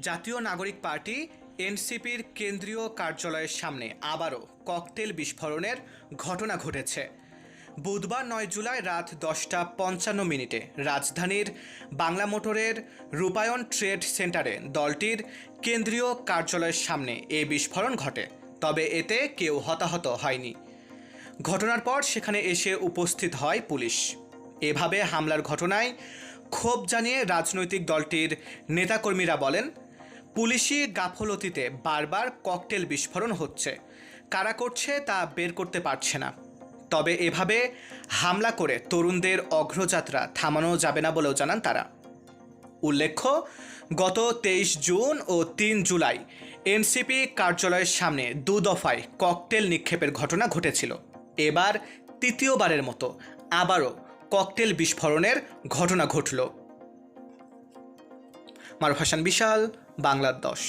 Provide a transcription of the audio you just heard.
জাতীয় নাগরিক পার্টি, এনসিপির কেন্দ্রীয় কার্যালয়ের সামনে আবারও ককটেল বিস্ফোরণের ঘটনা ঘটেছে। বুধবার নয় জুলাই রাত দশটা পঞ্চান্ন মিনিটে রাজধানীর বাংলা মোটরের রূপায়ণ ট্রেড সেন্টারে দলটির কেন্দ্রীয় কার্যালয়ের সামনে এ বিস্ফোরণ ঘটে, তবে এতে কেউ হতাহত হয়নি। ঘটনার পর সেখানে এসে উপস্থিত হয় পুলিশ। এভাবে হামলার ঘটনায় ক্ষোভ জানিয়ে রাজনৈতিক দলটির নেতাকর্মীরা বলেন পুলিশি গাফলতিতে বারবার ককটেল বিস্ফোরণ হচ্ছে। কারা করছে তা বের করতে পারছে না। তবে এভাবে হামলা করে তরুণদের অগ্রযাত্রা থামানো যাবে না বলেও জানান তারা। উল্লেখ্য, গত তেইশ জুন ও তিন জুলাই এনসিপি কার্যালয়ের সামনে দু দফায় ককটেল নিক্ষেপের ঘটনা ঘটেছিল। এবার তৃতীয়বারের মতো আবারও ককটেল বিস্ফোরণের ঘটনা ঘটল। মারুফ হাসান বিশাল বাংলার দশ।